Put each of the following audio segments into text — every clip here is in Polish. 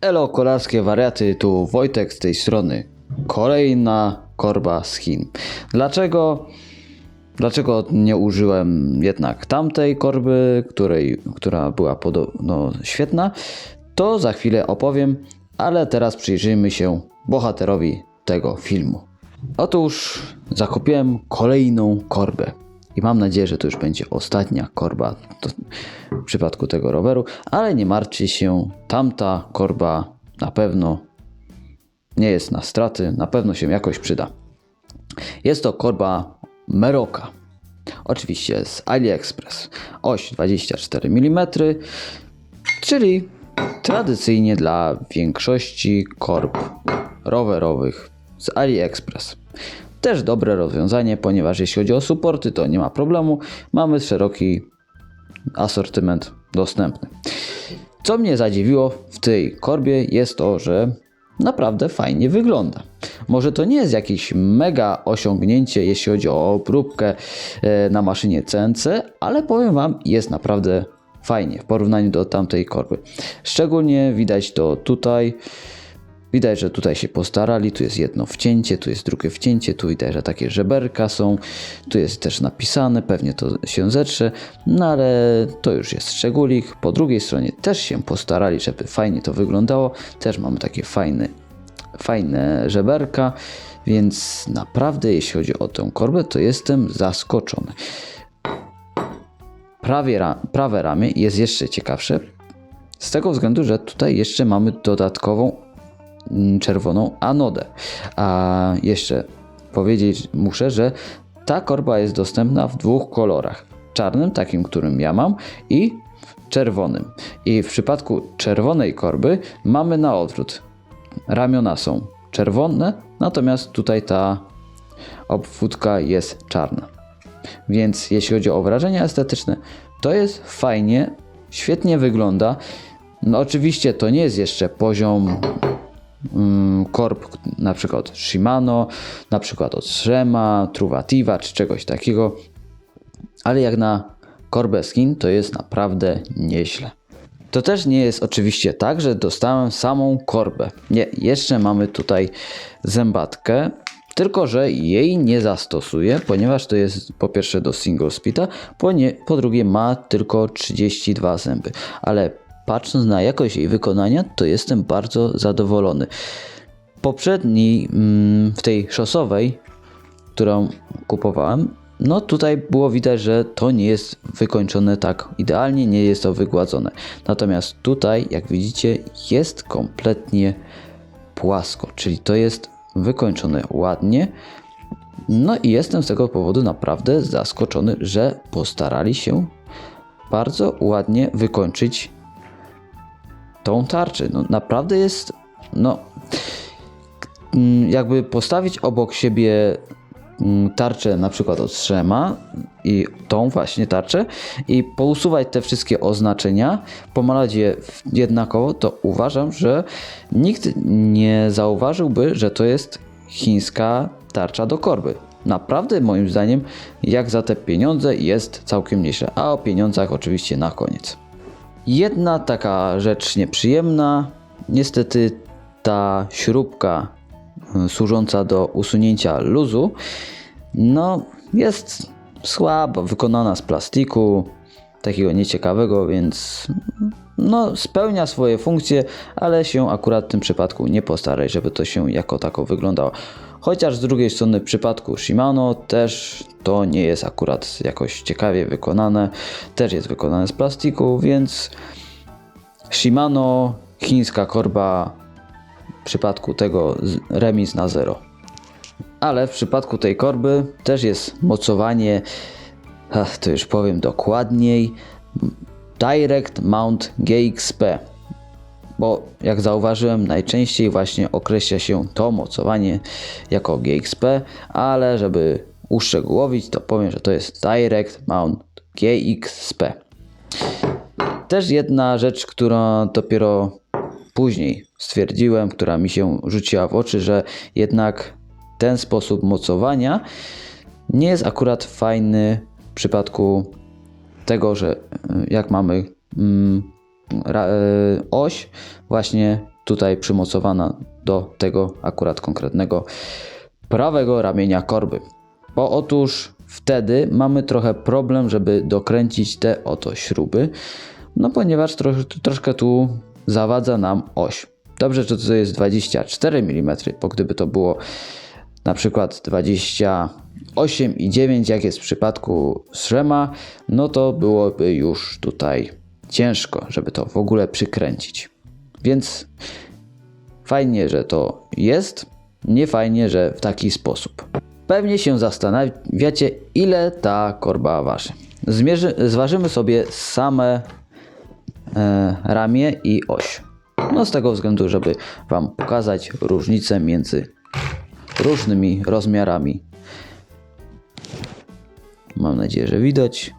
Elo, kolarskie wariaty, tu Wojtek z tej strony. Kolejna korba z Chin. Dlaczego, dlaczego nie użyłem jednak tamtej korby, której, która była podobno świetna, to za chwilę opowiem, ale teraz przyjrzyjmy się bohaterowi tego filmu. Otóż zakupiłem kolejną korbę. I mam nadzieję, że to już będzie ostatnia korba w przypadku tego roweru, ale nie martwcie się, tamta korba na pewno nie jest na straty, na pewno się jakoś przyda. Jest to korba Meroka. Oczywiście z AliExpress. Oś 24 mm, czyli tradycyjnie dla większości korb rowerowych z AliExpress. Też dobre rozwiązanie, ponieważ jeśli chodzi o supporty, to nie ma problemu. Mamy szeroki asortyment dostępny. Co mnie zadziwiło w tej korbie jest to, że naprawdę fajnie wygląda. Może to nie jest jakieś mega osiągnięcie, jeśli chodzi o obróbkę e, na maszynie CNC, ale powiem Wam, jest naprawdę fajnie w porównaniu do tamtej korby. Szczególnie widać to tutaj. Widać, że tutaj się postarali, tu jest jedno wcięcie, tu jest drugie wcięcie, tu widać, że takie żeberka są, tu jest też napisane, pewnie to się zetrze, no ale to już jest szczególik. Po drugiej stronie też się postarali, żeby fajnie to wyglądało, też mamy takie fajne, fajne żeberka, więc naprawdę jeśli chodzi o tę korbę, to jestem zaskoczony. Prawie ra, prawe ramię jest jeszcze ciekawsze, z tego względu, że tutaj jeszcze mamy dodatkową czerwoną anodę. A jeszcze powiedzieć muszę, że ta korba jest dostępna w dwóch kolorach. Czarnym, takim, którym ja mam, i czerwonym. I w przypadku czerwonej korby mamy na odwrót. Ramiona są czerwone, natomiast tutaj ta obwódka jest czarna. Więc jeśli chodzi o wrażenia estetyczne, to jest fajnie, świetnie wygląda. No oczywiście to nie jest jeszcze poziom mm, korb na przykład Shimano, na przykład od Shema, Truvativa czy czegoś takiego, ale jak na korbę skin to jest naprawdę nieźle. To też nie jest oczywiście tak, że dostałem samą korbę. Nie, jeszcze mamy tutaj zębatkę, tylko że jej nie zastosuję, ponieważ to jest po pierwsze do single speeda, po, nie, po drugie ma tylko 32 zęby, ale patrząc na jakość jej wykonania, to jestem bardzo zadowolony. Poprzedni mm, w tej szosowej, którą kupowałem, no tutaj było widać, że to nie jest wykończone tak idealnie, nie jest to wygładzone. Natomiast tutaj, jak widzicie, jest kompletnie płasko, czyli to jest wykończone ładnie. No i jestem z tego powodu naprawdę zaskoczony, że postarali się bardzo ładnie wykończyć tą tarczę. No naprawdę jest, no mm, jakby postawić obok siebie mm, tarczę na przykład od Szema i tą właśnie tarczę i pousuwać te wszystkie oznaczenia, pomalać je jednakowo, to uważam, że nikt nie zauważyłby, że to jest chińska tarcza do korby. Naprawdę moim zdaniem jak za te pieniądze jest całkiem nieźle, a o pieniądzach oczywiście na koniec. Jedna taka rzecz nieprzyjemna, niestety ta śrubka y, służąca do usunięcia luzu, no jest słabo wykonana z plastiku, takiego nieciekawego, więc no spełnia swoje funkcje, ale się akurat w tym przypadku nie postaraj, żeby to się jako tako wyglądało. Chociaż z drugiej strony w przypadku Shimano też to nie jest akurat jakoś ciekawie wykonane, też jest wykonane z plastiku, więc Shimano, chińska korba w przypadku tego remis na zero. Ale w przypadku tej korby też jest mocowanie, to już powiem dokładniej, Direct Mount GXP. Bo jak zauważyłem, najczęściej właśnie określa się to mocowanie jako GXP, ale żeby uszczegółowić, to powiem, że to jest Direct Mount GXP. Też jedna rzecz, która dopiero później stwierdziłem, która mi się rzuciła w oczy, że jednak ten sposób mocowania nie jest akurat fajny w przypadku tego, że y, jak mamy mm, y, oś właśnie tutaj przymocowana do tego akurat konkretnego prawego ramienia korby. Bo otóż wtedy mamy trochę problem, żeby dokręcić te oto śruby, no ponieważ tro, troszkę tu zawadza nam oś. Dobrze, że to jest 24 mm, bo gdyby to było na przykład 28 i 9, jak jest w przypadku Shrema, no to byłoby już tutaj ciężko, żeby to w ogóle przykręcić. Więc fajnie, że to jest, nie fajnie, że w taki sposób. Pewnie się zastanawiacie, ile ta korba waży. Zmierzy, zważymy sobie same e, ramię i oś. No z tego względu, żeby Wam pokazać różnicę między różnymi rozmiarami. Mam nadzieję, że widać.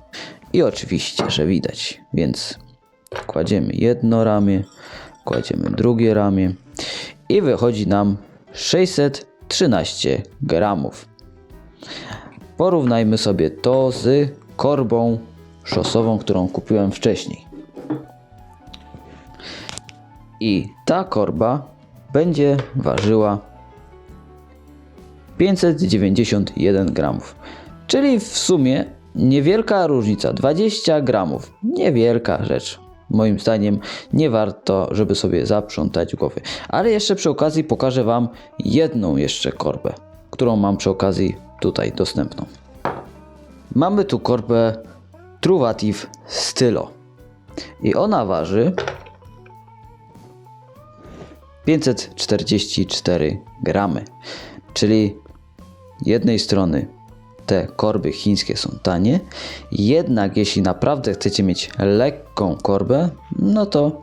I oczywiście, że widać. Więc kładziemy jedno ramię, kładziemy drugie ramię i wychodzi nam 613 gramów. Porównajmy sobie to z korbą szosową, którą kupiłem wcześniej. I ta korba będzie ważyła 591 gramów. Czyli w sumie niewielka różnica 20 gramów. Niewielka rzecz. Moim zdaniem nie warto, żeby sobie zaprzątać głowy. Ale jeszcze przy okazji pokażę Wam jedną jeszcze korbę, którą mam przy okazji tutaj dostępną. Mamy tu korbę Truvativ Stylo. I ona waży 544 gramy. Czyli jednej strony te korby chińskie są tanie, jednak jeśli naprawdę chcecie mieć lekką korbę, no to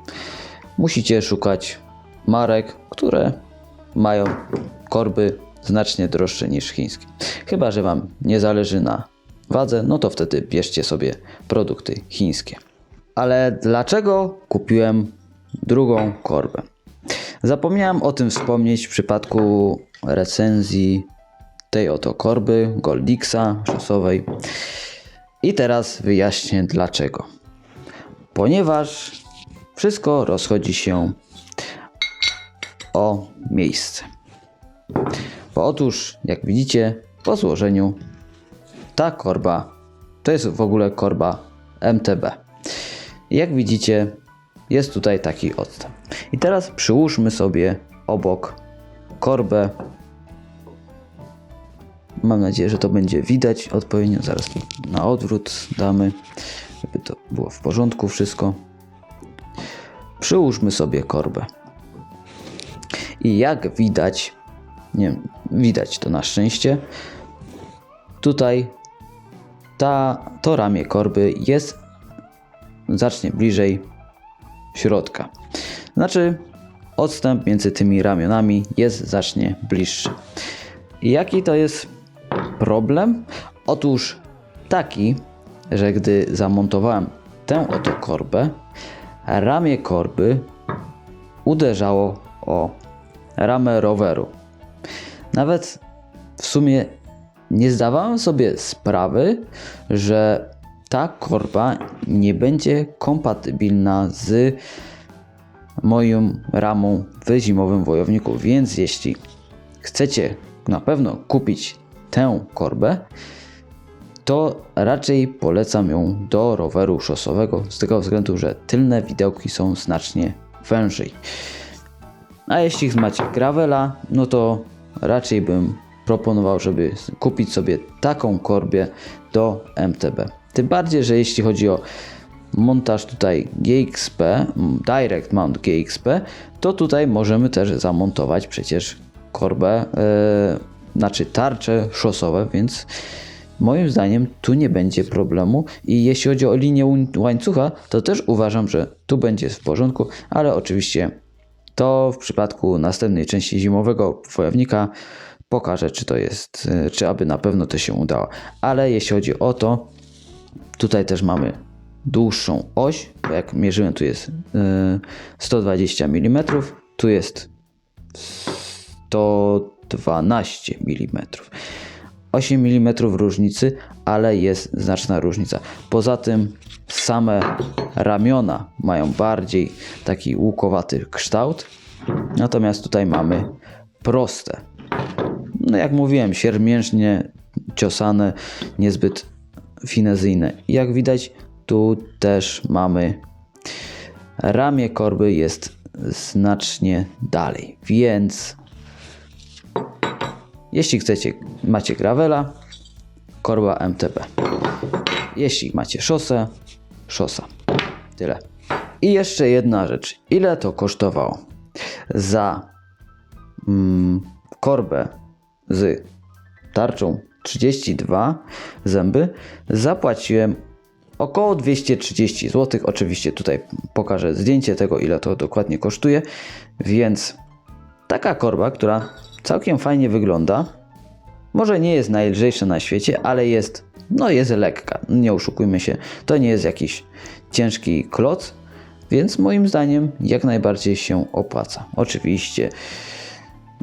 musicie szukać marek, które mają korby znacznie droższe niż chińskie. Chyba, że Wam nie zależy na wadze, no to wtedy bierzcie sobie produkty chińskie. Ale dlaczego kupiłem drugą korbę? Zapomniałem o tym wspomnieć w przypadku recenzji tej oto korby Goldixa szosowej. I teraz wyjaśnię dlaczego. Ponieważ wszystko rozchodzi się o miejsce. Bo otóż, jak widzicie, po złożeniu ta korba to jest w ogóle korba MTB. Jak widzicie, jest tutaj taki odstęp. I teraz przyłóżmy sobie obok korbę. Mam nadzieję, że to będzie widać odpowiednio. Zaraz na odwrót damy, żeby to było w porządku wszystko. Przyłóżmy sobie korbę. I jak widać, nie widać to na szczęście, tutaj ta, to ramię korby jest znacznie bliżej środka. Znaczy, odstęp między tymi ramionami jest znacznie bliższy. Jaki to jest problem? Otóż taki, że gdy zamontowałem tę oto korbę, ramię korby uderzało o ramę roweru. Nawet w sumie nie zdawałem sobie sprawy, że ta korba nie będzie kompatybilna z moją ramą w zimowym wojowniku. Więc jeśli chcecie na pewno kupić tę korbę, to raczej polecam ją do roweru szosowego z tego względu, że tylne widełki są znacznie wężej. A jeśli macie gravela, no to raczej bym proponował, żeby kupić sobie taką korbę do MTB. Tym bardziej, że jeśli chodzi o montaż tutaj GXP, Direct Mount GXP, to tutaj możemy też zamontować przecież korbę, yy, znaczy tarcze szosowe, więc moim zdaniem tu nie będzie problemu i jeśli chodzi o linię łańcucha, to też uważam, że tu będzie w porządku, ale oczywiście to w przypadku następnej części zimowego wojownika pokażę, czy to jest, e, czy aby na pewno to się udało. Ale jeśli chodzi o to, tutaj też mamy dłuższą oś, jak mierzyłem, tu jest 120 mm, tu jest 112 mm. 8 mm różnicy, ale jest znaczna różnica. Poza tym same ramiona mają bardziej taki łukowaty kształt, Natomiast tutaj mamy proste. No jak mówiłem, siermiężnie ciosane, niezbyt finezyjne. Jak widać, tu też mamy ramię korby jest znacznie dalej, więc jeśli chcecie, macie gravela, korba MTB. Jeśli macie szosę, szosa. Tyle. I jeszcze jedna rzecz. Ile to kosztowało? Za mm, korbę z tarczą 32 zęby zapłaciłem około 230 zł. Oczywiście tutaj pokażę zdjęcie tego, ile to dokładnie kosztuje. Więc taka korba, która całkiem fajnie wygląda, może nie jest najlżejsza na świecie, ale jest, no jest lekka. Nie oszukujmy się, to nie jest jakiś ciężki kloc, więc moim zdaniem jak najbardziej się opłaca. Oczywiście,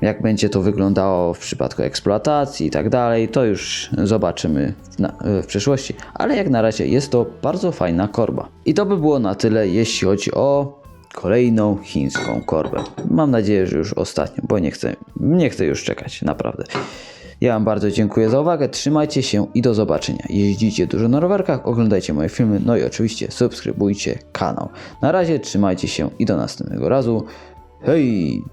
jak będzie to wyglądało w przypadku eksploatacji i tak dalej, to już zobaczymy w, na, w przyszłości, ale jak na razie jest to bardzo fajna korba. I to by było na tyle, jeśli chodzi o kolejną chińską korbę. Mam nadzieję, że już ostatnią, bo nie chcę, nie chcę już czekać, naprawdę. Ja Wam bardzo dziękuję za uwagę, trzymajcie się i do zobaczenia. Jeździcie dużo na rowerkach, oglądajcie moje filmy, no i oczywiście subskrybujcie kanał. Na razie trzymajcie się i do następnego razu. Hej!